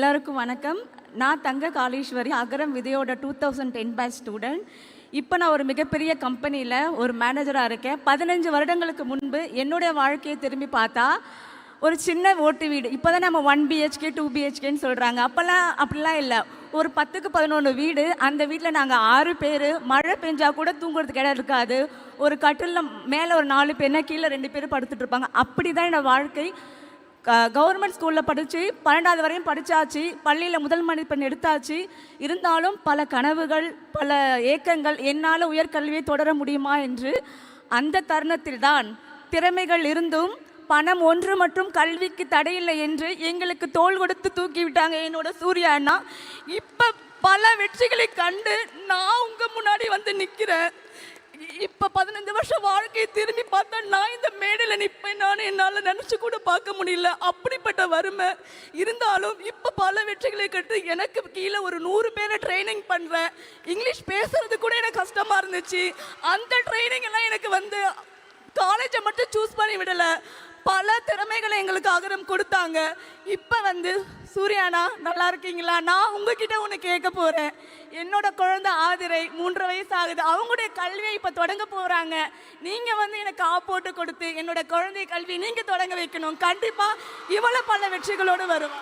எல்லாருக்கும் வணக்கம். நான் தங்க Kaleeswari Agaram விதையோட two thousand ten batch student இப்போ நான் ஒரு மிகப்பெரிய கம்பெனியில் ஒரு மேனேஜராக இருக்கேன். பதினஞ்சு வருடங்களுக்கு முன்பு என்னுடைய வாழ்க்கையை திரும்பி பார்த்தா ஒரு சின்ன ஓட்டு வீடு. இப்போ தான் நம்ம ஒன் பிஹெச்கே டூ பிஹெச்கேன்னு சொல்கிறாங்க அப்போல்லாம் அப்படிலாம் இல்லை. ஒரு பத்துக்கு பதினொன்று வீடு. அந்த வீட்டில் நாங்கள் ஆறு பேர். மழை பெஞ்சால் கூட தூங்குறதுக்கு இடம் இருக்காது. ஒரு கட்டிலில் மேலே ஒரு நாலு பேர்னா கீழே ரெண்டு பேர் படுத்துட்டு இருப்பாங்க. அப்படி தான் என்னோட வாழ்க்கை. கவர்மெண்ட் ஸ்கூலில் படித்து பன்னெண்டாவது வரையும் படித்தாச்சு பள்ளியில் முதல் மதிப்பெண் எடுத்தாச்சு. இருந்தாலும் பல கனவுகள் பல ஏக்கங்கள் என்னால் உயர்கல்வியை தொடர முடியுமா என்று அந்த தருணத்தில் தான் திறமைகள் இருந்தும் பணம் ஒன்று மற்றும் கல்விக்கு தடையில்லை என்று எங்களுக்கு தோள் கொடுத்து தூக்கி விட்டாங்க என்னோட சூர்யா அண்ணா. இப்போ பல வெற்றிகளை கண்டு நான் உங்கள் முன்னாடி வந்து நிற்கிறேன் இப்போ பதினஞ்சு வருஷம் வாழ்க்கையை திரும்பி பார்த்தா நான் இந்த மேடையில் நிற்பேன் நான் என்னால் நினச்சி கூட பார்க்க முடியல. அப்படிப்பட்ட வறுமை இருந்தாலும் இப்போ பல வெற்றிகளை கட்டு எனக்கு கீழே ஒரு நூறு பேரை ட்ரைனிங் பண்ணுறேன் இங்கிலீஷ் பேசுறது கூட எனக்கு கஷ்டமாக இருந்துச்சு. அந்த ட்ரைனிங் எல்லாம் எனக்கு வந்து காலேஜை மட்டும் சூஸ் பண்ணி விடலை. பல திறமைகளை எங்களுக்கு அகரம் கொடுத்தாங்க. இப்போ வந்து சூர்யானா நல்லா இருக்கீங்களா? நான் உங்ககிட்ட ஒன்று கேட்க போகிறேன் என்னோட குழந்தை ஆதிரை மூன்று வயசு ஆகுது. அவங்களுடைய கல்வியை இப்போ தொடங்க போகிறாங்க நீங்கள் வந்து எனக்கு ஆப்போட்டு கொடுத்து என்னோட குழந்தை கல்வி நீங்கள் தொடங்க வைக்கணும். கண்டிப்பாக இவ்வளோ பல வெற்றிகளோடு வருவோம்